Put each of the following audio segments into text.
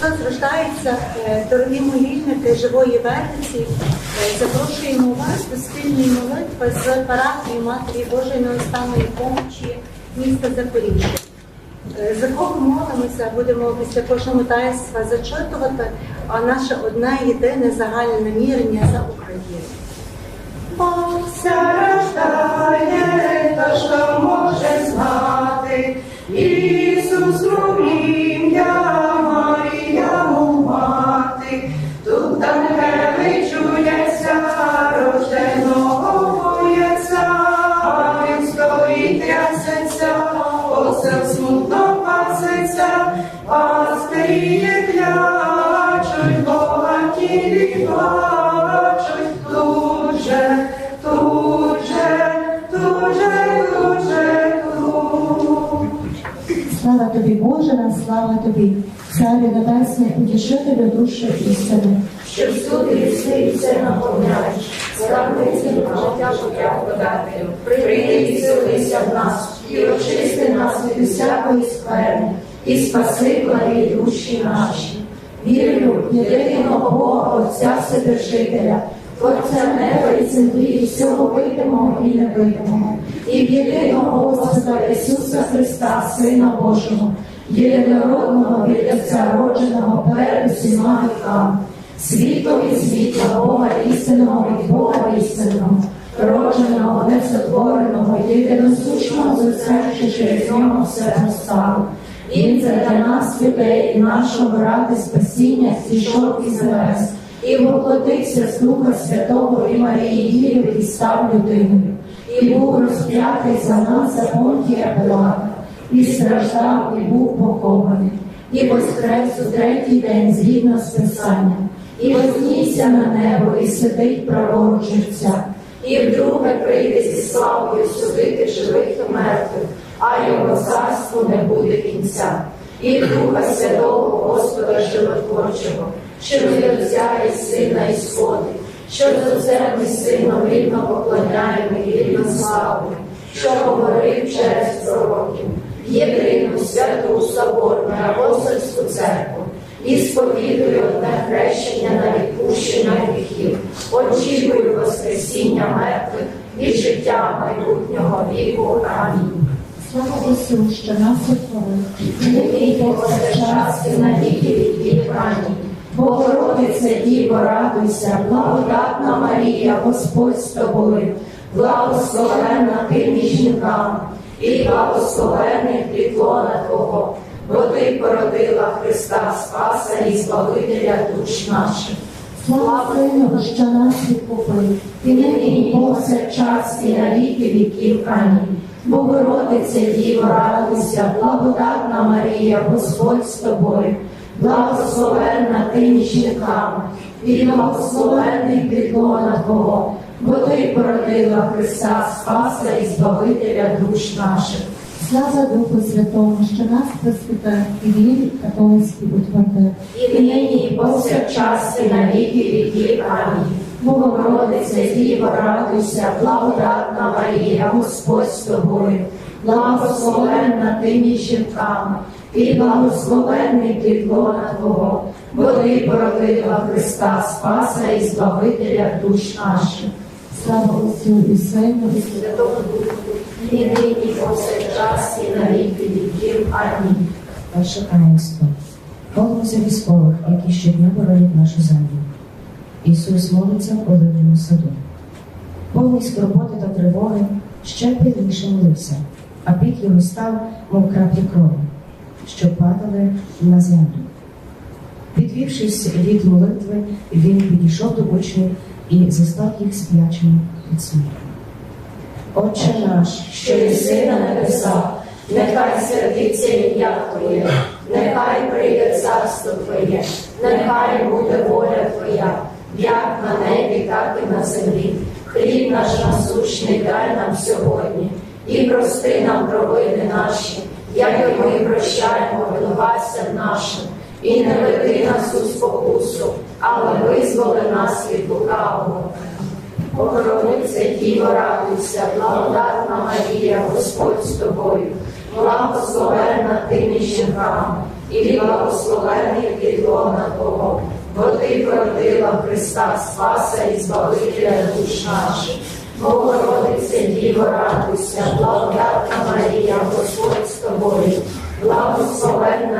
Христос рождається, Е, дорогі молільники живої Верниці. Е, Запрошуємо вас до спільної молитви з парафією Матері Божої неостанної помочі міста Запоріжжя. Е, За кого молимося, будемо після кожного таїнства зачитувати, а наше одне єдине загальне намірення за Україну. Рождає, та що може знати, тобі, Царю Небесний, утішителю душі істини. що всюди ліси і все наповняєш, скарбниці життя життя подати. Прийди і вселися в нас, і очисти нас від усякої скверни, і спаси благі душі наші. Вірю єдиного Бога, Отця Вседержителя, Творця неба і землі, і всього видимого і невидимого, і в єдиного Господа Ісуса Христа, Сина Божого, єдинородного від Отця родженого перед усіма віками, світло від світла, Бога істинного від Бога істинного, родженого, несотвореного, єдиносущного з Отцем, що через нього все настало. Він для нас, людей, і нашого ради спасіння, зійшов із небес, і воплотився з Духа Святого і Марії Діви і став людиною, і був розп'ятий за нас за Понтія Пилата, і страждав, і був похований, і воскрес у третій день згідно з Писанням, і вознісся на небо, і сидить праворуч Отця, і вдруге прийде зі славою судити живих і мертвих, а його царству не буде кінця. І Духа Святого Господа Животворчого, що від Отця і Сина і сходить, що з Отцем і Сином рівно поклоняємо і рівно славимо, що говорив через пророків, єдину святу соборну апостольську церкву, і сповідую одне хрещення на відпущення гріхів, очікую Воскресіння мертвих і життя майбутнього віку. Амінь. Слава Ісу, що нас повсякчас і на віки віків. Амінь. Богородице Діво, радуйся, благодатна Марія, Господь з тобою, благословенна ти між жінками, і благословений плітлона Твого, бо ти породила Христа Спаса і Збавителя душ наших. Слава Сину, що нас відкупив. І нині повсякчас і на віки віків. Амінь. Богородице Діво, радуйся, благодатна Марія, Господь з тобою, благословенна ти між жінками, і благословенний підлона Твого, бо ти породила Христа Спаса і Збавителя душ наших. Слава Духу Святому, що нас просвітив і вірі католицькій утвердив. І нині і повсякчас і на віки віків. Амінь. Богородице Діво, радуйся, благодатна Марія, Господь з тобою, благословенна ти між жінками, і благословенний підлона Твого, бо ти породила Христа Спаса і Збавителя душ наших. Слава Отцю і Сину і Святому Духу, і нині повсякчас і на віки віків. Амінь. Перше таїнство. Молимося військових, які щодня боронять нашу землю. Ісус молиться в оливному саду. Повний скорботи та тривоги ще пильніше молився, а під його став, мов краплі крові, що падали на землю. Підвівшись від молитви, він підійшов до учнів і застав їх сплячими від сміху. Отче наш, що єси на небесах, нехай святиться ім'я Твоє, нехай прийде царство Твоє, нехай буде воля Твоя, як на небі, так і на землі. Хліб наш насущний дай нам сьогодні, і прости нам провини наші, як і ми прощаємо винуватцям нашим, і не веди нас у спокусу, але визволи нас від лукавого. Богородице, Діво, радуйся, благодатна Марія, Господь з тобою, благословенна ти між жінками, і благословений підлона Твого, бо Ти породила Христа Спаса і Збавителя душ наших. Богородице, Діво, радуйся, благодатна Марія, Господь з тобою, жінками,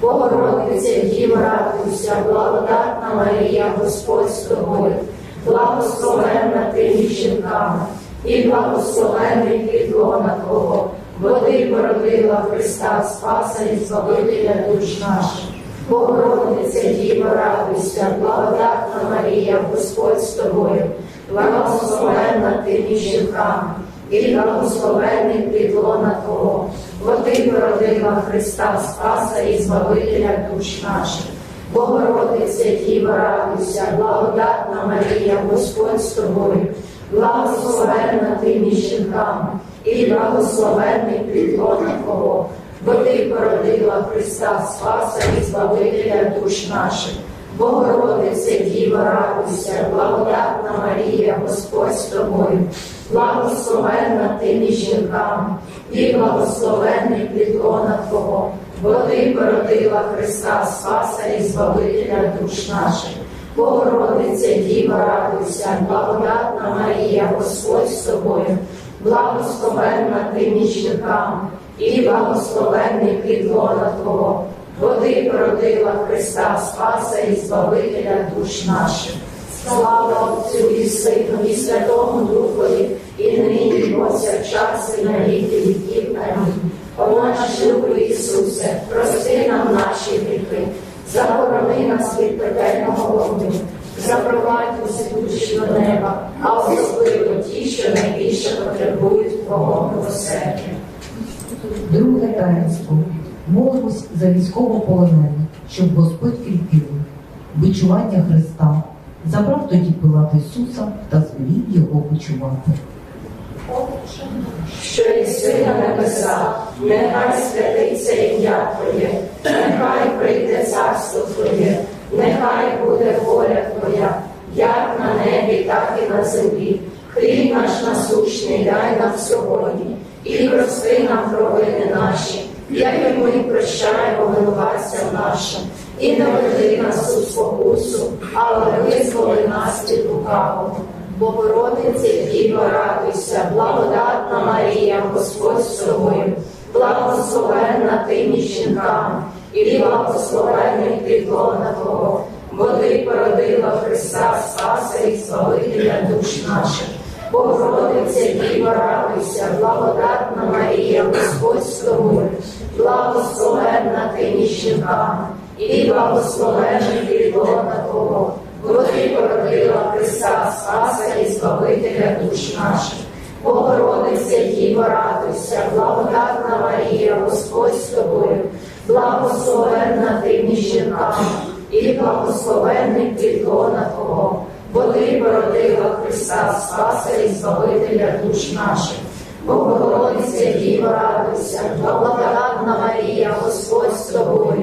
Богородице, Діво, радуйся, благодатна Марія, Господь з тобою, благословенна ти між жінками, і благословенний підлона Твого, бо Ти породила Христа Спаса і Збавителя душ наших. Богородице, Діво, радуйся, благодатна Марія, Господь з тобою, благословенна ти між жінками, і благословенний підлона Твого, бо Ти породила Христа Спаса і Збавителя душ наших. Богородице, Діво, радуйся, благодатна Марія, Господь з тобою, благословенна ти між жінками, і благословенний підлона Твого, бо Ти породила Христа Спаса і Збавителя душ наших. Богородице, Діво, радуйся, благодатна Марія, Господь з тобою, благословенна ти між жінками, і благословенний підлона Твого, бо Ти породила Христа Спаса і Збавителя душ наших. Богородице, Діво, радуйся, благодатна Марія, Господь з тобою, благословенна ти між жінками, і благословенний підлона Твого, бо Ти породила Христа Спаса і Збавителя душ наших. Слава Отцю і Сину, і Святому Духові, і нині, і повсякчас, і на віки віків. Амінь. О наш любий Ісусе, прости нам наші гріхи, заборони нас від пекельного вогню, запровадь усі душі неба, а особливо ті, що найбільше потребують Твого милосердя. Друге таїнство. Молимось за військовополонених, щоб Господь кріпів їх. Бичування Христа. Забрав тоді Пилат Ісуса та звелів його бичувати. що єси на небесах, нехай святиться ім'я Твоє, нехай прийде царство Твоє, нехай буде воля Твоя, як на небі, так і на землі. Хліб наш насущний дай нам сьогодні, і прости нам провини наші, як і ми прощаємо винуватцям нашим, і не нас у спокусу, але визволи нас від лукавого. Богородице, Діво, радуйся, благодатна Марія, Господь з тобою, благословенна ти між жінками, і благословенний підлона Твого, бо ти породила Христа Спаса і Збавителя душ наших. Богородице, Діво, радуйся, благодатна Марія, Господь з тобою, благословенна ти між жінками, і благословенний підлона Твого, бо ти породила Христа Спаса і Збавителя душ наших. Богородице, Діво, радуйся, благодатна Марія, Господь з тобою, благословенна ти між жінками, і благословенний підлона Твого, бо ти породила Христа Спаса і Збавителя душ наших. Богородице, Діво, радуйся, благодатна Марія, Господь з тобою,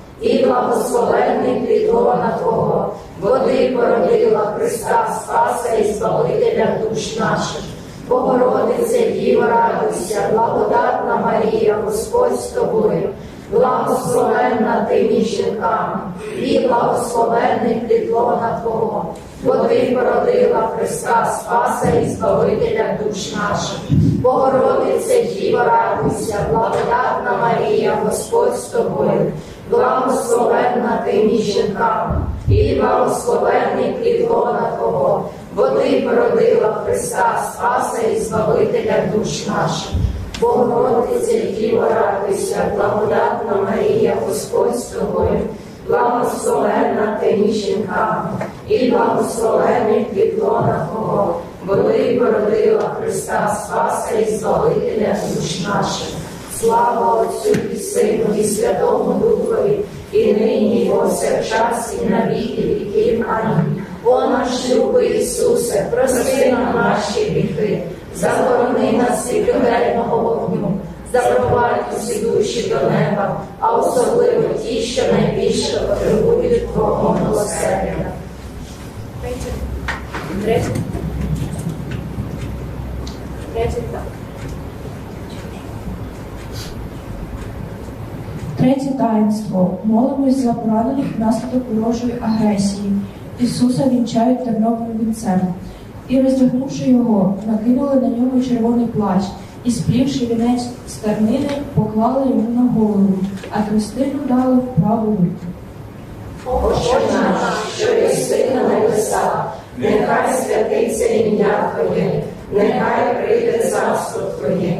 і благословенний підлона Твого, бо ти породила Христа Спаса і Збавителя душ наших. Богородице, Діва, радуйся, благодатна Марія, Господь з тобою, благословенна ти між жінками, і благословенний підлона Твого, бо ти породила Христа Спаса і Збавителя душ наших. Богородице, Діва, радуйся, благодатна Марія, Господь з тобою, благословенна ти між жінками, і благословенний підлона Твого, бо ти породила Христа Спаса і Збавителя душ наших. Богородице, Діва, радуйся, благодатна Марія, Господь з тобою, благословенна ти між жінками, і благословений підлона Твого, бо ти породила Христа Спаса і Збавителя душ наших. Слава Отцю і Сину, і Святому Духові, і нині, і повсякчас, і на віки віків. Амінь. О наш любий Ісусе, прости нам наші гріхи, захорони нас від пекельного вогню, запровадь усі душі до неба, а особливо ті, що найбільше потребують Твого милосердя. Третє. Третє так. Третє таїнство. Молимось за поранених внаслідок ворожої агресії. Ісуса вінчають терновим вінцем. І, роздягнувши його, накинули на нього червоний плащ, і, сплівши вінець з тернини, поклали йому на голову, а хрестину дали в праву руку. Отче наш, що єси на небесах, нехай святиться ім'я Твоє, нехай прийде царство Твоє,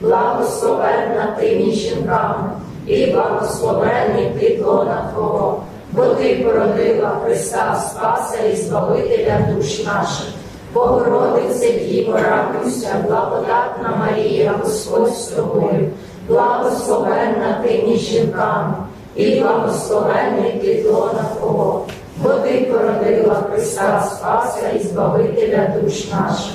благословенна ти між жінками, і благословенний підлона Твого, бо ти породила Христа Спаса і Збавителя душ наших. Богородице, Діво, радуйся, благодатна Марія, Господь з тобою, благословенна ти між жінками, і благословенний підлона Твого, бо ти породила Христа Спаса і Збавителя душ наших.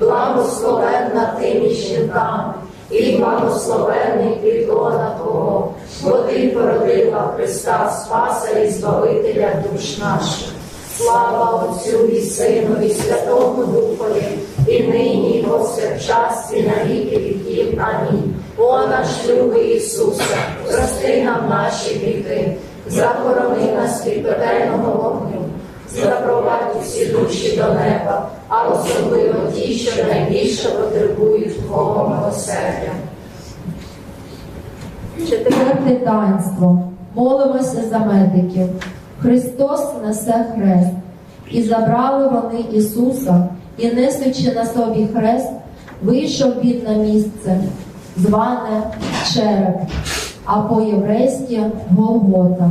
благословенна ти між і благословенний плід лона Твого, бо ти породила Христа, Спаса і Збавителя душ наших. Слава Отцю і Сину, і Святому Духові, і нині, і повсякчас, і на віки віків. Амінь. О наш любий Ісусе, прости нам наші гріхи, захорони нас від пекельного вогню, запровадь усі душі до неба, а особливо ті, що найбільше потребують Твого милосердя. Четверте таїнство. Молимося за медиків. Христос несе хрест. І забрали вони Ісуса, і несучи на собі хрест, вийшов він на місце, зване череп, а по-єврейськи Голгота.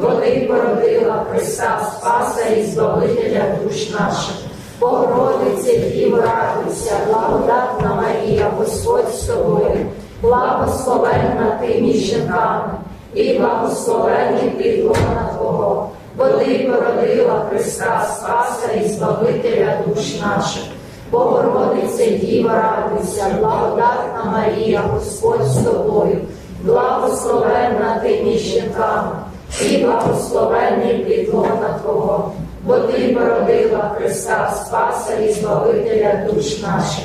бо ти породила Христа, Спаса і Збавителя душ наших. Богородиця Діво, радуйся, благодатна Марія, Господь з тобою, благословенна ти між жінками, і благословенний плід лона Твого, бо ти породила Христа, Спаса і Збавителя душ наших. Богородиця Діва, радуйся, благодатна Марія, Господь з тобою, благословенна ти між жінками, і благословенний плід лона Твого, бо ти породила Христа, Спаса і Збавителя душ наших.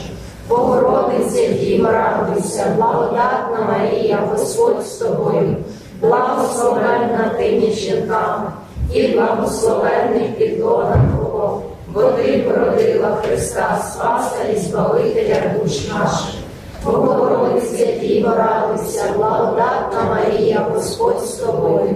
Богородиця Діва, радуйся, благодатна Марія, Господь з тобою, благословенна ти між жінками, і благословенний плід лона Твого, бо ти породила Христа, Спаса і Збавителя душ наших. Богородиця Діва, радуйся, благодатна Марія, Господь з тобою,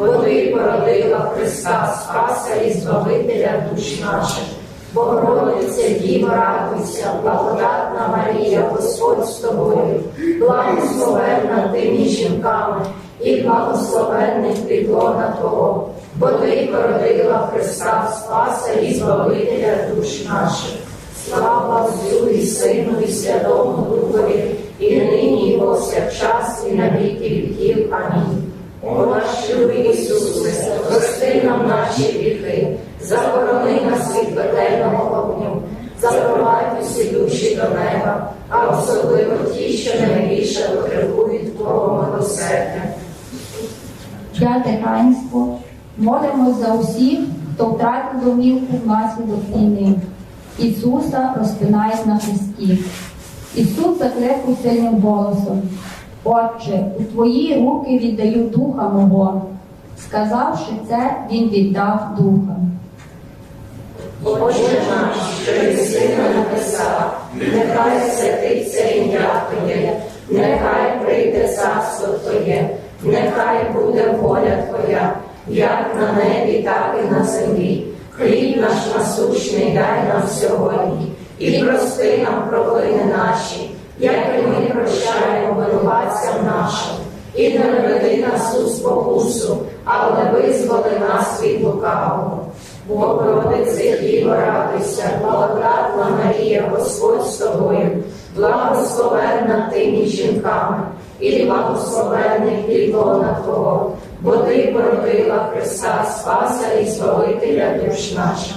бо ти породила Христа, Спаса і Збавителя душ наших. Богородиця Діва, радуйся, благодатна Марія, Господь з тобою, благословенна ти між жінками, і благословенний плід Твого, бо ти породила Христа, Спаса і Збавителя душ наших. Слава Отцю і Сину, і Святому Духові, і нині, і повсякчас, і на віки віків. Амінь. О наш любий Ісусе, прости нам наші гріхи, захорони нас від пекельного вогню, запровадь усі душі до неба, а особливо ті, що найбільше потребують Твого милосердя. П'яте таїнство. Молимо за усіх, хто втратив домівку внаслідок війни. Ісуса розпинають на хресті. Ісус закликав сильним голосом. Отче, у твої руки віддаю духа мого. Сказавши це, він віддав духа. Отче наш, що єси на небесах, нехай нехай святиться ім'я Твоє, нехай прийде царство Твоє, нехай буде воля Твоя, як на небі, так і на землі. Хліб наш насущний дай нам сьогодні, і прости нам провини наші, як і ми прощаємо винуватцям нашим. І не веди нас у спокусу, але визволи нас від лукавого. Богородице Діво, радуйся, благодатна Марія, Господь з тобою, благословенна ти між жінками, і благословенний плід Твого, бо ти породила Христа, Спаса і Збавителя душ наших.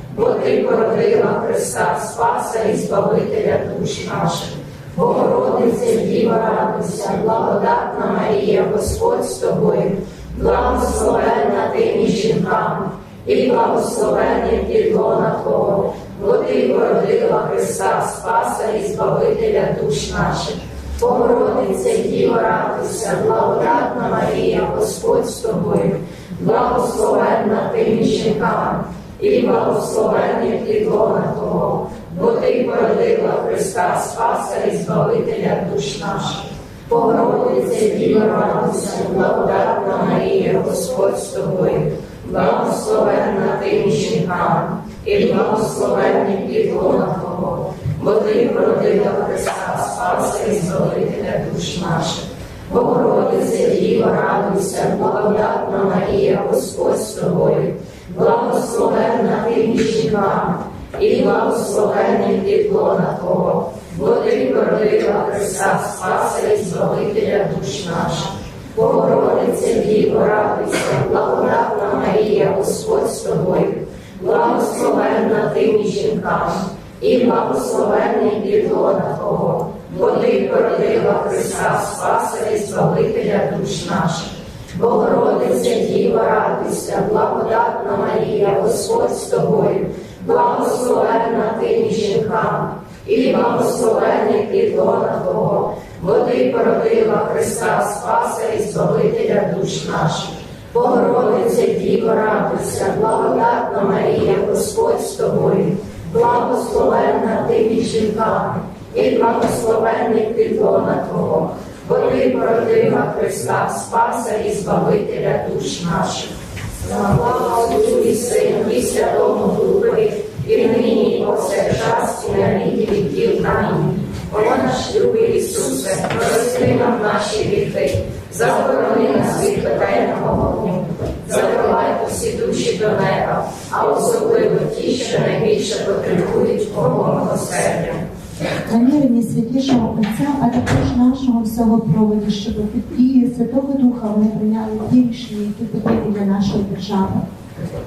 бо ти породила Христа, Спаса і Збавителя душ наших. Богородице Діва, радуйся, благодатна Марія, Господь з тобою, благословенна ти між жінками, і благословенний плід лона Твого, бо ти породила Христа, Спаса і Збавителя душ наших. Богородице Діво, радуйся, благодатна Марія, Господь з тобою, благословенна ти між жінками, і благословенний плід лона Твого, бо ти породила Христа, Спаса і Збавителя душ наших. Богородице Діво, радуйся, благодатна Марія, Господь з тобою, благословенна ти між жінками, і благословенний плід лона Твого, бо ти породила Христа, Спаса і Збавителя душ наших. Богородице Діво, радуйся, благодатна Марія, Господь з тобою, благословенна ти між і благословенний плід лона Твого, бо ти породила Христа, Спаса і Збавителя душ наших. Богородице Діво, радуйся, благодатна Марія, Господь з тобою, благословенна ти між жінками, і благословенний плід лона Твого, бо ти породила Христа, Спаса і Збавителя душ наших. Богородице Діва, радуйся, благодатна Марія, Господь з тобою, благословенна ти між жінками, і благословенний плід лона Твого, бо ти породила Христа, Спаса і Збавителя душ наших. Богородице Діво, радуйся, благодатна Марія, Господь з тобою, благословенна ти між жінками, і благословенний плід лона Твого, бо ти Христа, Спаса і Збавителя душ наших. Слава Отцю і Сину, і Святому Духові, і нині, і повсякчас, і на віки віків. Амінь. О наш любий Ісусе, прости нам наші гріхи, заборони нас від пекельного вогню, закривай усі душі до неба, а особливо ті, що найбільше потребують Твого милосердя. Намірення святішого Отця, а також нашого всього проводу, щоб під дією Святого Духа вони прийняли ті рішення, які потрібні для нашої держави.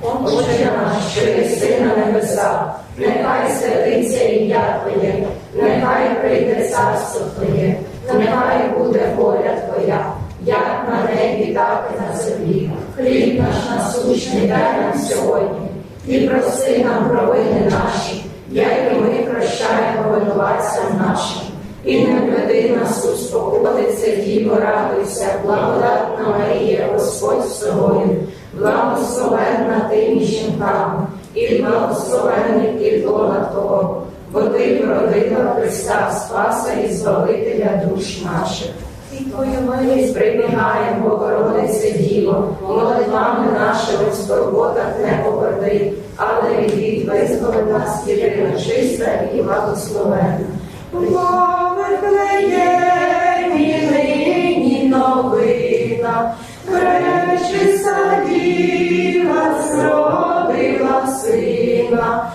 Отче наш, що єси на небесах, нехай святиться ім'я Твоє, нехай прийде царство Твоє, нехай буде воля Твоя, як на небі, так і на землі. Хліб наш насущний дай нам сьогодні, і прости нам провини наші, як і ми прощаємо винуватцям нашим. І не веди нас у спокусу, Діво, радуйся, благодатна Марія, Господь з тобою, благословенна ти між жінками, і благословенний плід лона Твого, бо ти породила Христа, Спаса і Збавителя душ наших. І Твою милість Прибігаємо, Богородице Діво, молитвами нашими в скорботах не погорди, але від визволи нас єдина чиста і благословена. Вифлеємі нині новина, пречиста діва зродила сина,